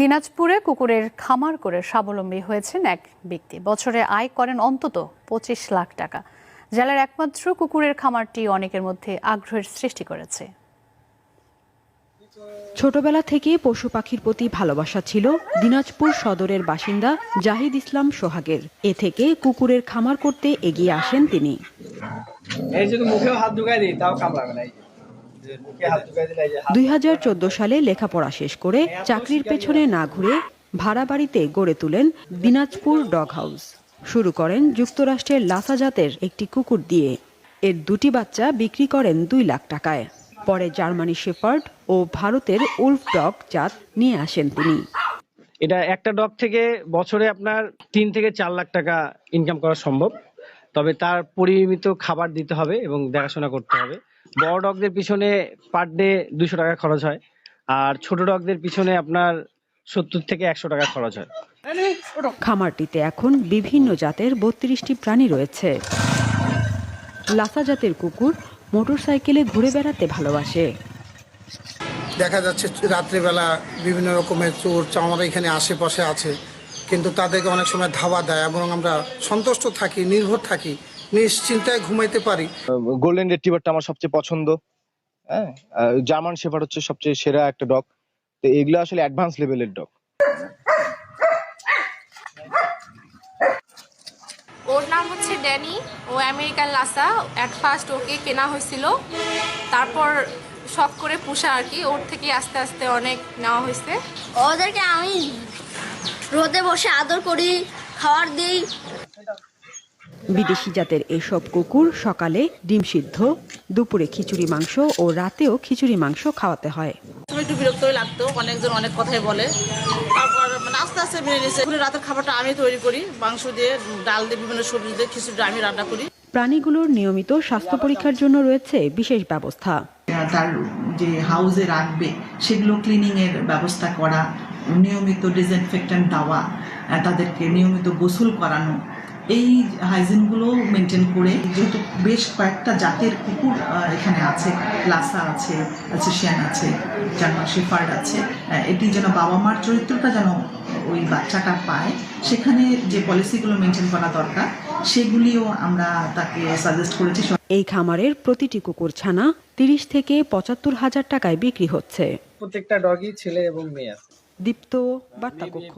দিনাজপুরে কুকুরের খামার করে স্বাবলম্বী হয়েছেন এক ব্যক্তি। বছরে আয় করেন অন্তত পঁচিশ লাখ টাকা। জেলার একমাত্র কুকুরের খামারটি অনেকের মধ্যে আগ্রহের সৃষ্টি করেছে। ছোটবেলা থেকে পশু পাখির প্রতি ভালোবাসা ছিল দিনাজপুর সদরের বাসিন্দা জাহিদ ইসলাম সোহাগের। এ থেকে কুকুরের খামার করতে এগিয়ে আসেন তিনি। এই যদি মুখেও হাত ঢুকাই দিই তাও কামড়াবে না দুই হাজার চোদ্দ সালে লেখাপড়া শেষ করে চাকরির পেছনে না ঘুরে ভাড়া বাড়িতে গড়ে তুলেন দিনাজপুর ডগ হাউস। শুরু করেন যুক্তরাষ্ট্রের লাসা জাতের একটি কুকুর দিয়ে। এর দুটি বাচ্চা বিক্রি করেন দুই লাখ টাকায়। পরে জার্মানি শেফার্ড ও ভারতের উলফ ডগ জাত নিয়ে আসেন তিনি। এটা একটা ডগ থেকে বছরে আপনার তিন থেকে চার লাখ টাকা ইনকাম করা সম্ভব। তবে তার পরিমিত খাবার দিতে হবে এবং দেখাশোনা করতে হবে। বড় ডগদের পিছনে পার ডে দুশো টাকা খরচ হয় আর ছোট ডগদের পিছনে আপনার সত্তর থেকে একশো টাকা খরচ হয়। খামারটিতে এখন বিভিন্ন জাতের বত্রিশটি প্রাণী রয়েছে। লাসা জাতের কুকুর মোটরসাইকেলে ঘুরে বেড়াতে ভালোবাসে। দেখা যাচ্ছে রাত্রিবেলা বিভিন্ন রকমের চোর চামারা এখানে আশেপাশে আছে কিন্তু তাদেরকে অনেক সময় ধাওয়া দেয় এবং আমরা সন্তুষ্ট থাকি নির্ভর থাকি নিশ্চিন্তায় ঘুমাইতে পারি। গোল্ডেন রেট্রিভারটা আমার সবচেয়ে পছন্দ। হ্যাঁ? জার্মান শেফার্ড হচ্ছে সবচেয়ে সেরা একটা ডগ। তো এগুলো আসলে অ্যাডভান্স লেভেলের ডগ। ওর নাম হচ্ছে ড্যানি। ও আমেরিকান লাসা। অ্যাট ফার্স্ট ওকে কেনা হয়েছিল। তারপর শখ করে পুষা আর কি। ওর থেকে আস্তে আস্তে অনেক নেওয়া হয়েছে। ওদেরকে আমি রোদে বসে আদর করি খাওয়ার দিই। বিদেশি জাতের এসব কুকুর সকালে ডিম সিদ্ধ দুপুরে খিচুড়ি মাংস ও রাতেও খিচুড়ি মাংস খাওয়াতে হয়। একটু বিরক্তই লাগতো অনেকজন অনেক কথাই বলে। তারপর মানে আস্তে আস্তে মেনে নিয়েছে। রাতের খাবারটা আমি তৈরি করি মাংস দিয়ে ডাল দিয়ে বিভিন্ন সবজি দিয়ে খিচুড়িটা আমি রান্না করি। প্রাণীগুলোর নিয়মিত স্বাস্থ্য পরীক্ষার জন্য রয়েছে বিশেষ ব্যবস্থা। তার যে হাউসে রাখবে সেগুলো ক্লিনিংয়ের ব্যবস্থা করা নিয়মিত ডিসইনফেক্ট্যান্ট দেওয়া তাদেরকে নিয়মিত গোসল করানো এই হাইজিনগুলো মেনটেন করে যেহেতু বেশ কয়েকটা জাতের কুকুর এখানে আছে লাসা আছে অ্যাসোসিয়ান আছে জার্মান শেফার্ড আছে এটি যেন বাবা মার চরিত্রটা যেন ওই বাচ্চাটা পায় সেখানে যে পলিসিগুলো মেনটেন করা দরকার সেগুলিও আমরা তাকে সাজেস্ট করেছি। এই খামারের প্রতিটি কুকুর ছানা তিরিশ থেকে পঁচাত্তর হাজার টাকায় বিক্রি হচ্ছে। প্রত্যেকটা ডগই ছেলে এবং মেয়ে আছে। দীপ্ত বার্তা কক্ষ